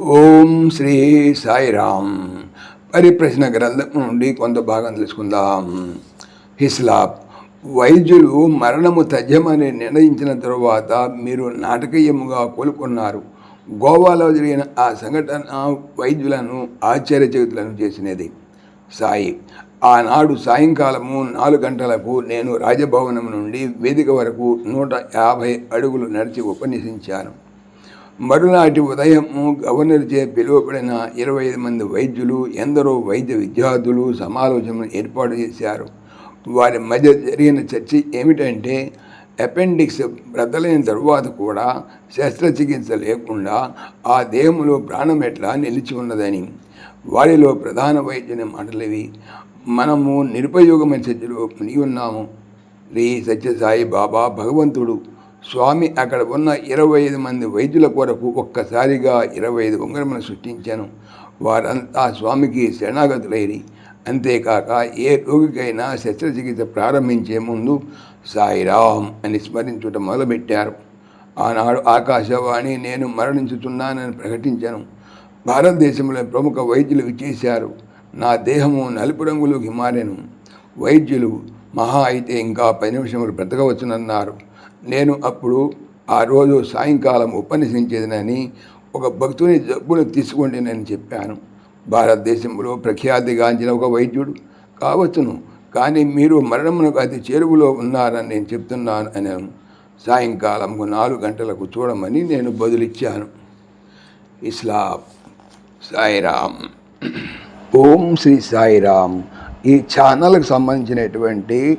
ఓం శ్రీ సాయిరామ్. పరిప్రశ్న గ్రంథం నుండి కొంత భాగం తెలుసుకుందాం. హిస్లాప్. వైద్యులు మరణము తథ్యమని నిర్ణయించిన తరువాత మీరు నాటకీయముగా కోలుకున్నారు. గోవాలో జరిగిన ఆ సంఘటన వైద్యులను ఆశ్చర్యచకితులను చేసినది. సాయి. ఆనాడు సాయంకాలము నాలుగు గంటలకు నేను రాజభవనం నుండి వేదిక వరకు నూట యాభై అడుగులు నడిచి ఉపన్యసించాను. మరునాటి ఉదయము గవర్నర్చే పిలువబడిన ఇరవై ఐదు మంది వైద్యులు ఎందరో వైద్య విద్యార్థులు సమాలోచనలు ఏర్పాటు చేశారు. వారి మధ్య జరిగిన చర్చ ఏమిటంటే అపెండిక్స్ బ్రతలైన తరువాత కూడా శస్త్రచికిత్స లేకుండా ఆ దేహంలో ప్రాణం ఎట్లా నిలిచి ఉన్నదని వారిలో ప్రధాన వైద్యుని మాటలవి మనము నిరుపయోగమైన చర్చలో మునిగి ఉన్నాము. శ్రీ సత్యసాయి బాబా భగవంతుడు స్వామి అక్కడ ఉన్న ఇరవై ఐదు మంది వైద్యుల కొరకు ఒక్కసారిగా ఇరవై ఐదు ఉంగరములు సృష్టించాను. వారంతా స్వామికి శరణాగతులైరి. అంతేకాక ఏ రోగికైనా శస్త్రచికిత్స ప్రారంభించే ముందు సాయిరామ్ అని స్మరించుట మొదలుపెట్టారు. ఆనాడు ఆకాశవాణి నేను మరణించుతున్నానని ప్రకటించాను. భారతదేశంలో ప్రముఖ వైద్యులు విచ్చేశారు. నా దేహము నలుపు రంగులోకి మారాను వైద్యులు మహా అయితే ఇంకా పది నిమిషములు బ్రతకవచ్చునన్నారు. నేను అప్పుడు ఆ రోజు సాయంకాలం ఉపన్యసించేదనని ఒక భక్తుని జబ్బును తీసుకోండినని చెప్పాను. భారతదేశంలో ప్రఖ్యాతిగాంచిన ఒక వైద్యుడు కావచ్చును కానీ మీరు మరణమునకు అతి చేరువులో ఉన్నారని నేను చెప్తున్నాను అని సాయంకాలంకు నాలుగు గంటలకు చూడమని నేను బదులిచ్చాను. ఇస్లాం. సాయిరామ్. ఓం శ్రీ సాయిరామ్. ఈ ఛానల్కి సంబంధించినటువంటి